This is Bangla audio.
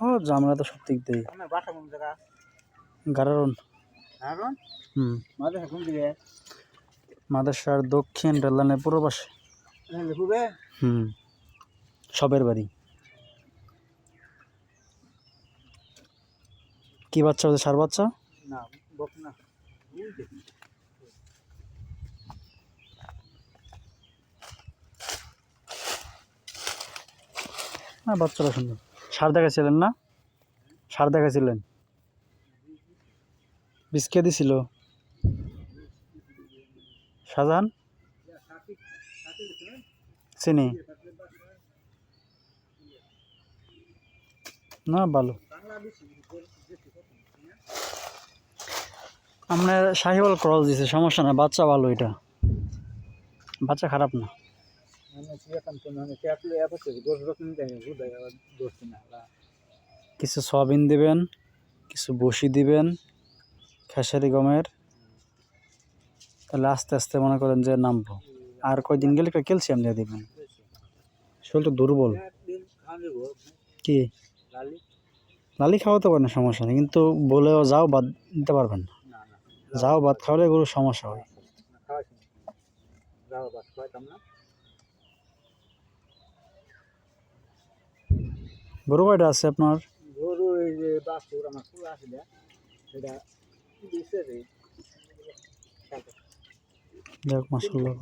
ও, জামরা তো সব দিক দিয়ে গারারন। হুম। দক্ষিণ রেললাইনের পূর্ব পাশে হুম। সবের বাড়ি। কি বাচ্চা ওদের? সার বাচ্চা? না না, বাচ্চারা সুন্দর সার দেখাছিলেন না? সার দেখাছিলেন বীজ কে দিছিল। সাজান চিনি? না, ভালো। আপনার শাহিওয়াল ক্রস দিছে, সমস্যা না বাচ্চা ভালো এটা। বাচ্চা খারাপ না। কিছু সয়াবিন দিবেন কিছু বসি দিবেন খেসারি গমের। তাহলে আস্তে আস্তে মনে করেন যে নামবো। আর কয়দিন গেলে একটা ক্যালসিয়াম দিয়ে দিবেন? শরীরটা দুর্বল। কি? লালি। খাওয়াতে পারেন সমস্যা নেই। কিন্তু বলেও যাও বাদ দিতে পারবেন না। যাও ভাত খাওয়ালে এগুলো সমস্যা হয় খাওয়াছি যাও বাস খাওয়াইতাম না গরু কয়টা আছে আপনার? গরু এই যে বাছুর আমার ফুল আছে সেটা দিছে যাক মাসাল্লাহ